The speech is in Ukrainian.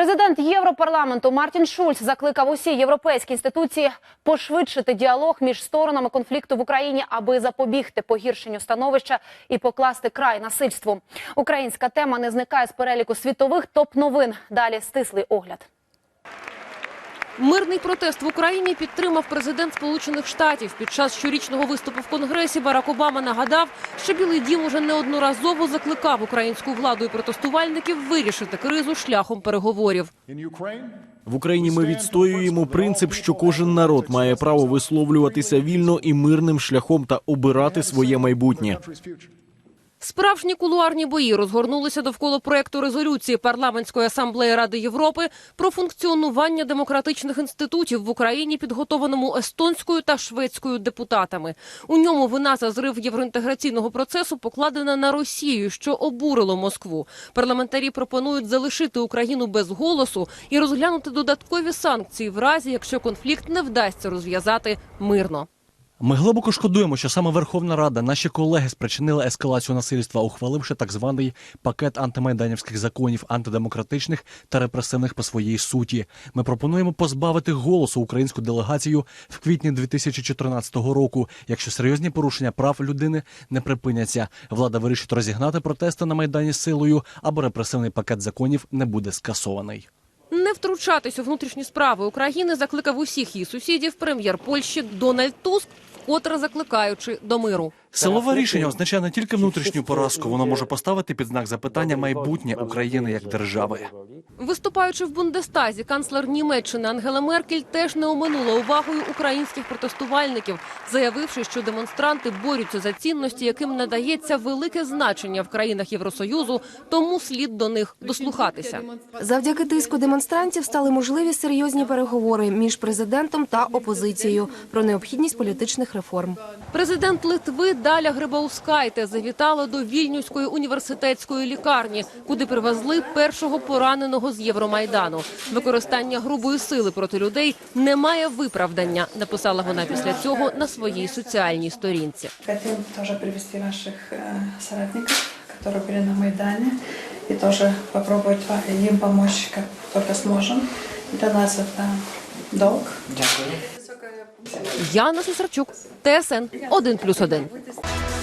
Президент Європарламенту Мартін Шульц закликав усі європейські інституції пошвидшити діалог між сторонами конфлікту в Україні, аби запобігти погіршенню становища і покласти край насильству. Українська тема не зникає з переліку світових топ-новин. Далі стислий огляд. Мирний протест в Україні підтримав президент Сполучених Штатів. Під час щорічного виступу в Конгресі Барак Обама нагадав, що Білий Дім уже неодноразово закликав українську владу і протестувальників вирішити кризу шляхом переговорів. В Україні ми відстоюємо принцип, що кожен народ має право висловлюватися вільно і мирним шляхом та обирати своє майбутнє. Справжні кулуарні бої розгорнулися довкола проекту резолюції парламентської асамблеї Ради Європи про функціонування демократичних інститутів в Україні, підготованому естонською та шведською депутатами. У ньому вина за зрив євроінтеграційного процесу покладена на Росію, що обурило Москву. Парламентарі пропонують залишити Україну без голосу і розглянути додаткові санкції в разі, якщо конфлікт не вдасться розв'язати мирно. Ми глибоко шкодуємо, що саме Верховна Рада, наші колеги спричинили ескалацію насильства, ухваливши так званий пакет антимайданівських законів, антидемократичних та репресивних по своїй суті. Ми пропонуємо позбавити голосу українську делегацію в квітні 2014 року. Якщо серйозні порушення прав людини не припиняться, влада вирішить розігнати протести на майдані силою або репресивний пакет законів не буде скасований. Втручатись у внутрішні справи України закликав усіх її сусідів прем'єр Польщі Дональд Туск, вкотре закликаючи до миру. Силове рішення означає не тільки внутрішню поразку, воно може поставити під знак запитання майбутнє України як держави. Виступаючи в Бундестазі, канцлер Німеччини Ангела Меркель теж не оминула увагою українських протестувальників, заявивши, що демонстранти борються за цінності, яким надається велике значення в країнах Євросоюзу, тому слід до них дослухатися. Завдяки тиску демонстрантів стали можливі серйозні переговори між президентом та опозицією про необхідність політичних реформ. Президент Литви Даля Грибаускайте завітала до Вільнюської університетської лікарні, куди привезли першого пораненого з Євромайдану. Використання грубої сили проти людей не має виправдання, написала вона після цього на своїй соціальній сторінці. Хотим тоже привести наших э, соратников, которые были на Майдане, и тоже попробовать ва- им помочь, как только сможем. Для нас это долг. Яна Сесарчук, ТСН 1+,1.